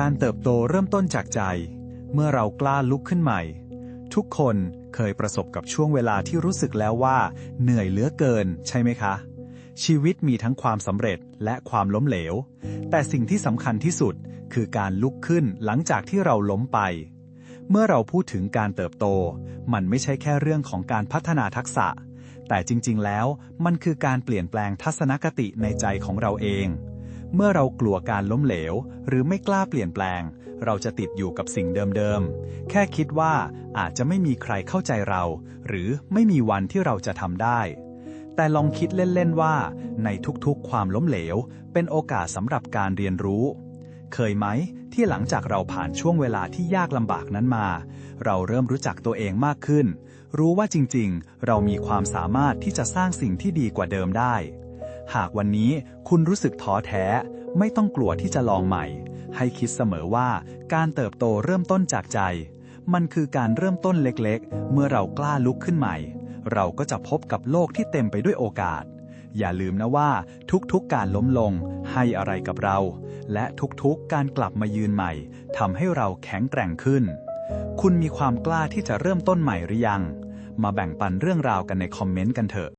การเติบโตเริ่มต้นจากใจ เมื่อเรากล้าลุกขึ้นใหม่ ทุกคนเคยประสบกับช่วงเวลาที่รู้สึกแล้วว่า เหนื่อยเหลือเกิน ใช่ไหมคะ ชีวิตมีทั้งความสำเร็จและความล้มเหลว แต่สิ่งที่สำคัญที่สุดคือการลุกขึ้นหลังจากที่เราล้มไป เมื่อเราพูดถึงการเติบโต มันไม่ใช่แค่เรื่องของการพัฒนาทักษะ แต่จริง ๆ แล้วมันคือการเปลี่ยนแปลงทัศนคติในใจของเราเอง เมื่อเรากลัวการล้มเหลว หรือไม่กล้าเปลี่ยนแปลง เราจะติดอยู่กับสิ่งเดิมๆ แค่คิดว่าอาจจะไม่มีใครเข้าใจเรา หรือไม่มีวันที่เราจะทำได้ แต่ลองคิดเล่นๆว่า ในทุกๆ ความล้มเหลว เป็นโอกาสสำหรับการเรียนรู้ เคยไหมที่หลังจากเราผ่านช่วงเวลาที่ยากลำบากนั้นมา เราเริ่มรู้จักตัวเองมากขึ้น รู้ว่าจริงๆ เรามีความสามารถที่จะสร้างสิ่งที่ดีกว่าเดิมได้ หากวันนี้คุณรู้สึกท้อแท้ ไม่ต้องกลัวที่จะลองใหม่ ให้คิดเสมอว่าการเติบโตเริ่มต้นจากใจ มันคือการเริ่มต้นเล็กๆ เมื่อเรากล้าลุกขึ้นใหม่ เราก็จะพบกับโลกที่เต็มไปด้วยโอกาส อย่าลืมนะว่าทุกๆการล้มลง ให้อะไรกับเรา และทุกๆการกลับมายืนใหม่ทำให้เราแข็งแกร่งขึ้น คุณมีความกล้าที่จะเริ่มต้นใหม่หรือยัง มาแบ่งปันเรื่องราวกันในคอมเมนต์กันเถอะ